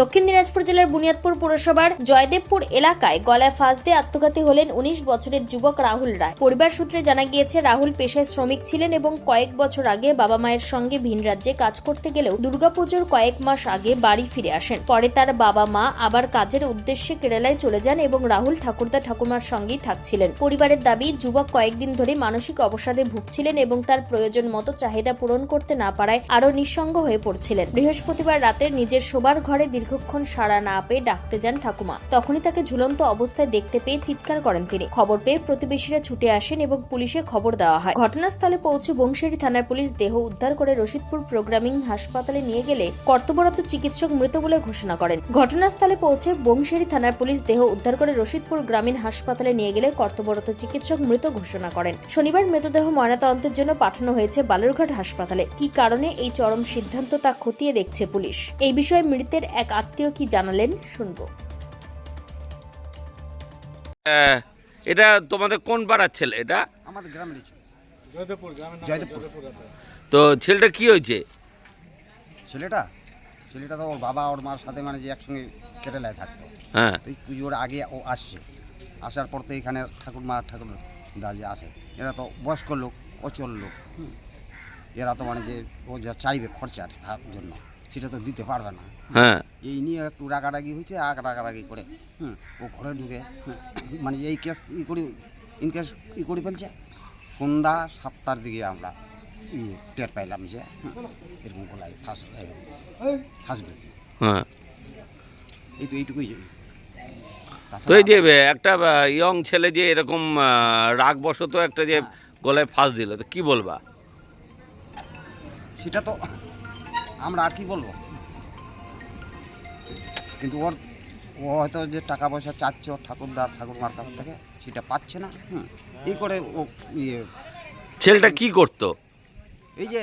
দক্ষিণ দিনাজপুর জেলার বুনিয়াদপুর পুরসভার জয়দেবপুর এলাকায় গলায় ফাঁস দিয়ে আত্মঘাতী হলেন উনিশ বছরের যুবক রাহুল রায়। পরিবার সূত্রে জানা গিয়েছে, রাহুল পেশায় শ্রমিক ছিলেন এবং কয়েক বছর আগে বাবা মায়ের সঙ্গে ভিন রাজ্যে কাজ করতে গেলেও দুর্গাপুজোর কয়েক মাস আগে বাড়ি ফিরে আসেন। পরে তার বাবা মা আবার কাজের উদ্দেশ্যে কেরালায় চলে যান এবং রাহুল ঠাকুরদা ঠাকুমার সঙ্গেই থাকছিলেন। পরিবারের দাবি, যুবক কয়েকদিন ধরে মানসিক অবসাদে ভুগছিলেন এবং তার প্রয়োজন মতো চাহিদা পূরণ করতে না পারায় আরও নিঃসঙ্গ হয়ে পড়ছিলেন। বৃহস্পতিবার রাতে নিজের শোবার ঘরে দীর্ঘক্ষণ সাড়া না পেয়ে ডাকতে যান ঠাকুমা। তখনই তাকে ঝুলন্ত অবস্থায় দেখতে পেয়ে চিৎকার করেন তিনি। খবর পেয়ে প্রতিবেশীরা ছুটে আসেন এবং পুলিশে খবর দেওয়া হয়। ঘটনাস্থলে পৌঁছে বংশেরি থানার পুলিশ দেহ উদ্ধার করে রশিদপুর প্রোগ্রামিং হাসপাতালে নিয়ে গেলে কর্তব্যরত চিকিৎসক মৃত বলে ঘোষণা করেন। ঘটনাস্থলে পৌঁছে বংশেরি থানার পুলিশ দেহ উদ্ধার করে রশিদপুর গ্রামীণ হাসপাতালে নিয়ে গেলে কর্তব্যরত চিকিৎসক মৃত ঘোষণা করেন। শনিবার মৃতদেহ ময়নাতদন্তের জন্য পাঠানো হয়েছে বালুরঘাট হাসপাতালে। কি কারণে এই চরম সিদ্ধান্ত তা খতিয়ে দেখছে পুলিশ? এই বিষয়ে মৃতের এক আত্মীয় কি জানালেন? শুনব। এটা তোমাদের কোন পাড়ার ছেলে? এটা? আমাদের গ্রামের তো ছেলেটা কি হয়েছে? ছেলেটা? ছেলেটা তো ওর বাবা ওর মার সাথে মানে যে একসঙ্গে কেরালায় থাকতো। হ্যাঁ। তো পুজোর আগে ও আসছে। আসার পর তো এখানে ঠাকুর মা ঠাকুর দা যে আসে এরা তো বয়স্ক লোক অচল লোক হুম। এরা তো মানে যে ও যা চাইবে খরচার জন্য। সেটা তো দিতে পারবে না। হ্যাঁ। এই নিয়ে একটু রাগারাগি হয়েছে আগ রাগারাগি করে হুম ও ঘরে ঢুকে মানে এই কেস ই করি ইনকেস ই করে ফেলছে। সন্ধ্যা সাতটার দিকে আমরা টের পাইলাম যে এরকম গলায় ফাঁস ফাঁস বেশি হ্যাঁ। এই তো এইটুকুই তো এই যে একটা ইয়ং ছেলে যে এরকম রাগবশত একটা যে গলায় ফাঁস দিল তো কি বলবা? সেটা তো আমরা আর কি বলব? কিন্তু ওর ও হয়তো যে টাকা পয়সা চাচ্ছে ওর ঠাকুরদার ঠাকুরমার কাছ থেকে সেটা পাচ্ছে না হুম। এই করে ও ইয়ে। ছেলেটা কি করতো? এই যে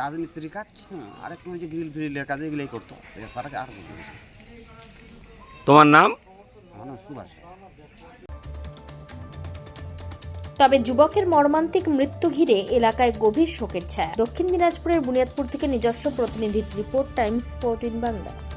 রাজমিস্ত্রির কাজ হুম আর একটু ওই যে গ্রিল ফ্রিলের কাজ এগুলোই করতো। এছাড়া আর। তোমার নাম? আমার নাম সুভাষ। তবে যুবকের মর্মান্তিক মৃত্যু ঘিরে এলাকায় গভীর শোকের ছায়া। দক্ষিণ দিনাজপুরের বুনিয়াদপুর থেকে নিজস্ব প্রতিনিধির রিপোর্ট, টাইমস, ফোরটিন বাংলা।